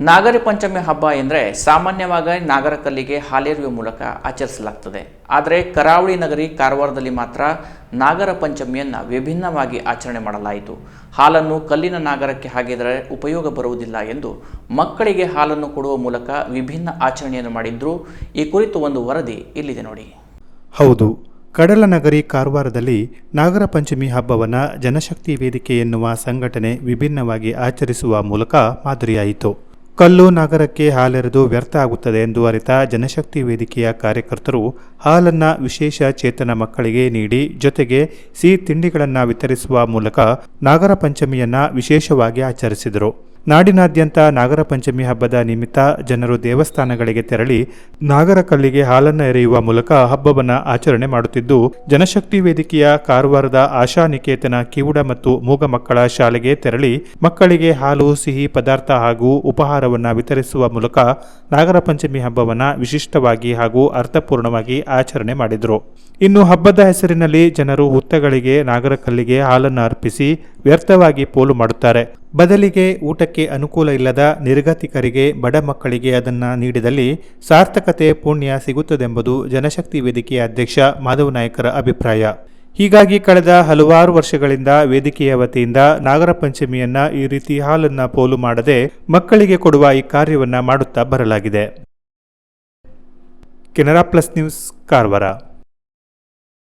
ನಾಗರ ಪಂಚಮಿ ಹಬ್ಬ ಎಂದರೆ ಸಾಮಾನ್ಯವಾಗಿ ನಾಗರ ಕಲ್ಲಿಗೆ ಹಾಲೆರೆಯುವ ಮೂಲಕ ಆಚರಿಸಲಾಗ್ತದೆ. ಆದರೆ ಕರಾವಳಿ ನಗರಿ ಕಾರವಾರದಲ್ಲಿ ಮಾತ್ರ ನಾಗರ ಪಂಚಮಿಯನ್ನು ವಿಭಿನ್ನವಾಗಿ ಆಚರಣೆ ಮಾಡಲಾಯಿತು. ಹಾಲನ್ನು ಕಲ್ಲಿನ ನಾಗರಕ್ಕೆ ಹಾಕಿದರೆ ಉಪಯೋಗ ಬರುವುದಿಲ್ಲ ಎಂದು ಮಕ್ಕಳಿಗೆ ಹಾಲನ್ನು ಕೊಡುವ ಮೂಲಕ ವಿಭಿನ್ನ ಆಚರಣೆಯನ್ನು ಮಾಡಿದ್ರು. ಈ ಕುರಿತು ಒಂದು ವರದಿ ಇಲ್ಲಿದೆ ನೋಡಿ. ಹೌದು, ಕಡಲ ನಗರಿ ಕಾರವಾರದಲ್ಲಿ ನಾಗರ ಪಂಚಮಿ ಹಬ್ಬವನ್ನು ಜನಶಕ್ತಿ ವೇದಿಕೆ ಎನ್ನುವ ಸಂಘಟನೆ ವಿಭಿನ್ನವಾಗಿ ಆಚರಿಸುವ ಮೂಲಕ ಮಾದರಿಯಾಯಿತು. ಕಲ್ಲು ನಾಗರಕ್ಕೆ ಹಾಲೆರೆದು ವ್ಯರ್ಥ ಆಗುತ್ತದೆ ಎಂದು ಅರಿತ ಜನಶಕ್ತಿ ವೇದಿಕೆಯ ಕಾರ್ಯಕರ್ತರು ಹಾಲನ್ನು ವಿಶೇಷ ಚೇತನ ಮಕ್ಕಳಿಗೆ ನೀಡಿ ಜೊತೆಗೆ ಸಿಹಿ ತಿಂಡಿಗಳನ್ನು ವಿತರಿಸುವ ಮೂಲಕ ನಾಗರ ಪಂಚಮಿಯನ್ನ ವಿಶೇಷವಾಗಿ ಆಚರಿಸಿದರು. ನಾಡಿನಾದ್ಯಂತ ನಾಗರ ಪಂಚಮಿ ಹಬ್ಬದ ನಿಮಿತ್ತ ಜನರು ದೇವಸ್ಥಾನಗಳಿಗೆ ತೆರಳಿ ನಾಗರ ಕಲ್ಲಿಗೆ ಹಾಲನ್ನು ಎರೆಯುವ ಮೂಲಕ ಹಬ್ಬವನ್ನು ಆಚರಣೆ ಮಾಡುತ್ತಿದ್ದು, ಜನಶಕ್ತಿ ವೇದಿಕೆಯ ಕಾರವಾರದ ಆಶಾ ನಿಕೇತನ ಕಿವುಡ ಮತ್ತು ಮೂಗ ಮಕ್ಕಳ ಶಾಲೆಗೆ ತೆರಳಿ ಮಕ್ಕಳಿಗೆ ಹಾಲು, ಸಿಹಿ ಪದಾರ್ಥ ಹಾಗೂ ಉಪಹಾರವನ್ನು ವಿತರಿಸುವ ಮೂಲಕ ನಾಗರ ಪಂಚಮಿ ಹಬ್ಬವನ್ನು ವಿಶಿಷ್ಟವಾಗಿ ಹಾಗೂ ಅರ್ಥಪೂರ್ಣವಾಗಿ ಆಚರಣೆ ಮಾಡಿದರು. ಇನ್ನು ಹಬ್ಬದ ಹೆಸರಿನಲ್ಲಿ ಜನರು ಹುತ್ತಗಳಿಗೆ ನಾಗರ ಕಲ್ಲಿಗೆ ಹಾಲನ್ನು ಅರ್ಪಿಸಿ ವ್ಯರ್ಥವಾಗಿ ಪೋಲು ಮಾಡುತ್ತಾರೆ. ಬದಲಿಗೆ ಊಟಕ್ಕೆ ಅನುಕೂಲ ಇಲ್ಲದ ನಿರ್ಗತಿಕರಿಗೆ, ಬಡ ಮಕ್ಕಳಿಗೆ ಅದನ್ನು ನೀಡಿದಲ್ಲಿ ಸಾರ್ಥಕತೆ ಪುಣ್ಯ ಸಿಗುತ್ತದೆಂಬುದು ಜನಶಕ್ತಿ ವೇದಿಕೆಯ ಅಧ್ಯಕ್ಷ ಮಾಧವ ನಾಯಕರ ಅಭಿಪ್ರಾಯ. ಹೀಗಾಗಿ ಕಳೆದ ಹಲವಾರು ವರ್ಷಗಳಿಂದ ವೇದಿಕೆಯ ವತಿಯಿಂದ ನಾಗರ ಪಂಚಮಿಯನ್ನ ಈ ರೀತಿ ಹಾಲನ್ನ ಪೋಲು ಮಾಡದೆ ಮಕ್ಕಳಿಗೆ ಕೊಡುವ ಈ ಕಾರ್ಯವನ್ನ ಮಾಡುತ್ತಾ ಬರಲಾಗಿದೆ. Canara plus news, Karwar.